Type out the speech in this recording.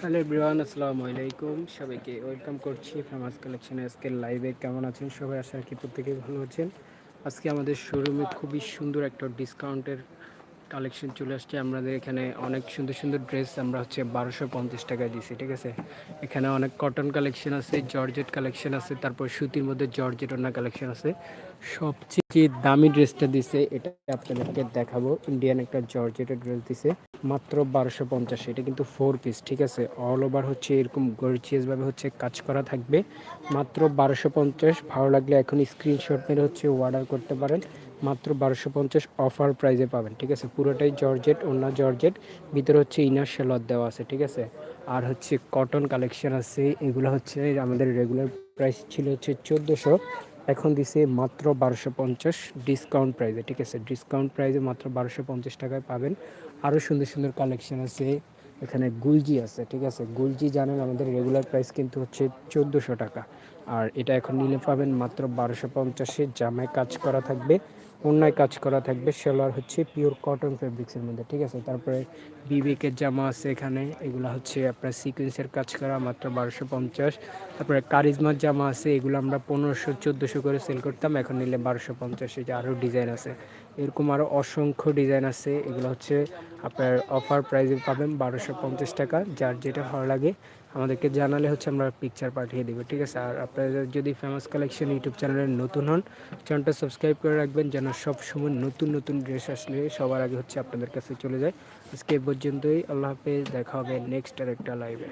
Hello everyone, আসসালামু আলাইকুম। সবাইকে ওয়েলকাম করছি ফেমাস কালেকশনে আজকের লাইভে। কেমন আছেন সবাই? আশা রাখি প্রত্যেকেই ভালো আছেন। আজকে আমাদের শোরুমে খুবই সুন্দর একটা ডিসকাউন্টের কালেকশন চলে আসছে। আমাদের এখানে অনেক সুন্দর সুন্দর ড্রেস আমরা হচ্ছে বারোশো পঞ্চাশ টাকায় দিছি, ঠিক আছে? এখানে অনেক কটন কালেকশন আছে, জর্জেট কালেকশন আছে, তারপর সুতির মধ্যে জর্জেট অন্য কালেকশন আছে। সবচেয়ে দামি ড্রেসটা দিছে, এটা আপনাদেরকে দেখাবো। ইন্ডিয়ান একটা জর্জেটের ড্রেস দিছে, মাত্র বারোশো পঞ্চাশ, এটা কিন্তু ফোর পিস ঠিক আছে? অল ওভার হচ্ছে এরকম গর্জিয়াসভাবে হচ্ছে কাজ করা থাকবে। মাত্র বারোশো পঞ্চাশ, ভালো লাগলে এখন স্ক্রিনশট মেরে হচ্ছে অর্ডার করতে পারেন। মাত্র বারোশো পঞ্চাশ অফার প্রাইজে পাবেন, ঠিক আছে? পুরোটাই জর্জেট, অন্য জর্জেট, ভিতরে হচ্ছে ইনার সেলর দেওয়া আছে, ঠিক আছে? আর হচ্ছে কটন কালেকশন আছে, এগুলো হচ্ছে আমাদের রেগুলার প্রাইস ছিল হচ্ছে চোদ্দোশো, এখন দিছে মাত্র বারোশো পঞ্চাশ ডিসকাউন্ট প্রাইসে ঠিক আছে? ডিসকাউন্ট প্রাইসে মাত্র বারোশো পঞ্চাশ টাকায় পাবেন। আরও সুন্দর সুন্দর কালেকশন আছে, এখানে গুলজি আছে, ঠিক আছে? গুলজি জানেন আমাদের রেগুলার প্রাইস কিন্তু হচ্ছে চোদ্দোশো টাকা। আর এটা এখন নিলে পাবেন মাত্র বারোশো পঞ্চাশে, জামায় কাজ করা থাকবে। অন্যায় কাজ করা থাকবে। সেলার হচ্ছে পিওর কটন ফেব্রিক্সের মধ্যে, ঠিক আছে? তারপরে বিবেকের জামা আছে এখানে, এগুলো হচ্ছে আপনার সিকুয়েন্সের কাজ করা, মাত্র বারোশো পঞ্চাশ। তারপরে কারিজমার জামা আছে, এগুলো আমরা পনেরোশো, চোদ্দোশো করে সেল করতাম, এখন নিলে বারোশো পঞ্চাশে যে আরও ডিজাইন আছে। এরকম আরও অসংখ্য ডিজাইন আছে, এগুলো হচ্ছে আপনার অফার প্রাইজে পাবেন বারোশো পঞ্চাশ টাকা, যার যেটা ভালো লাগে আমাদেরকে জানালে হচ্ছে আমরা পিকচার পাঠিয়ে দেবো, ঠিক আছে? আর আপনারা যদি ফেমাস কালেকশন ইউটিউব চ্যানেলের নতুন হন চ্যানেলটা সাবস্ক্রাইব করে রাখবেন যেন সব সময় নতুন নতুন ড্রেস আসলে সবার আগে হচ্ছে আপনাদের কাছে চলে যায়। আজকে পর্যন্তই, আল্লাহ হাফেজ, দেখা হবে নেক্সট আর একটা লাইভে